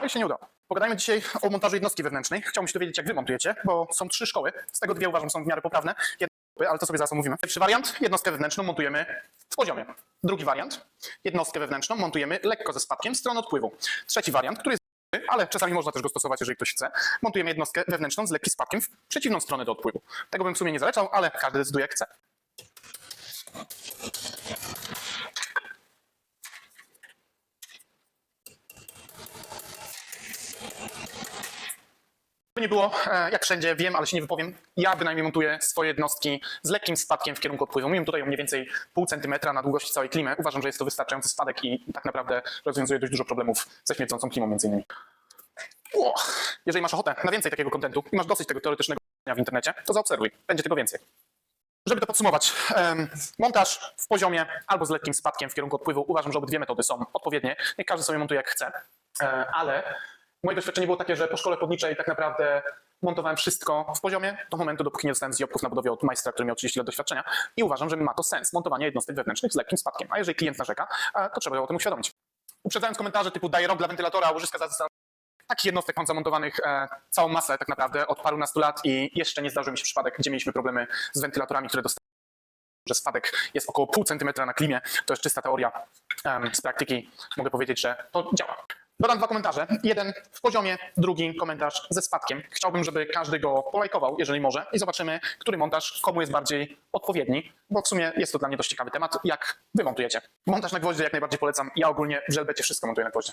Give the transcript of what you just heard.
No i się nie udało. Pogadajmy dzisiaj o montażu jednostki wewnętrznej. Chciałbym się dowiedzieć, jak wy montujecie, bo są trzy szkoły. Z tego dwie uważam są w miarę poprawne. Ale to sobie zaraz omówimy. Pierwszy wariant, jednostkę wewnętrzną montujemy w poziomie. Drugi wariant, jednostkę wewnętrzną montujemy lekko ze spadkiem w stronę odpływu. Trzeci wariant, który jest ale czasami można też go stosować, jeżeli ktoś chce. Montujemy jednostkę wewnętrzną z lekkim spadkiem w przeciwną stronę do odpływu. Tego bym w sumie nie zalecał, ale każdy decyduje jak chce. Nie było, e, jak wszędzie wiem, ale się nie wypowiem, ja bynajmniej montuję swoje jednostki z lekkim spadkiem w kierunku odpływu. Mówimy tutaj o mniej więcej pół centymetra na długości całej klimy. Uważam, że jest to wystarczający spadek i tak naprawdę rozwiązuje dość dużo problemów ze śmierdzącą klimą między innymi. O, jeżeli masz ochotę na więcej takiego kontentu i masz dosyć tego teoretycznego w internecie, to zaobserwuj. Będzie tego więcej. Żeby to podsumować, montaż w poziomie albo z lekkim spadkiem w kierunku odpływu. Uważam, że obydwie metody są odpowiednie. Niech każdy sobie montuje jak chce. E, ale moje doświadczenie było takie, że po szkole podniczej tak naprawdę montowałem wszystko w poziomie do momentu, dopóki nie dostałem zjobków na budowie od majstra, który miał 30 lat doświadczenia i uważam, że ma to sens, montowanie jednostek wewnętrznych z lekkim spadkiem. A jeżeli klient narzeka, to trzeba o tym uświadomić. Uprzedzając komentarze typu daję rok dla wentylatora, łożyska za Takich jednostek mam zamontowanych e, całą masę tak naprawdę od parunastu lat i jeszcze nie zdarzył mi się przypadek, gdzie mieliśmy problemy z wentylatorami, które dostały że spadek jest około pół centymetra na klimie. To jest czysta teoria. Z praktyki mogę powiedzieć, że to działa. Dodam dwa komentarze. Jeden w poziomie, drugi komentarz ze spadkiem. Chciałbym, żeby każdy go polajkował, jeżeli może, i zobaczymy, który montaż komu jest bardziej odpowiedni, bo w sumie jest to dla mnie dość ciekawy temat, jak wy montujecie. Montaż na gwoździe jak najbardziej polecam. Ja ogólnie w żelbecie wszystko montuję na gwoździe.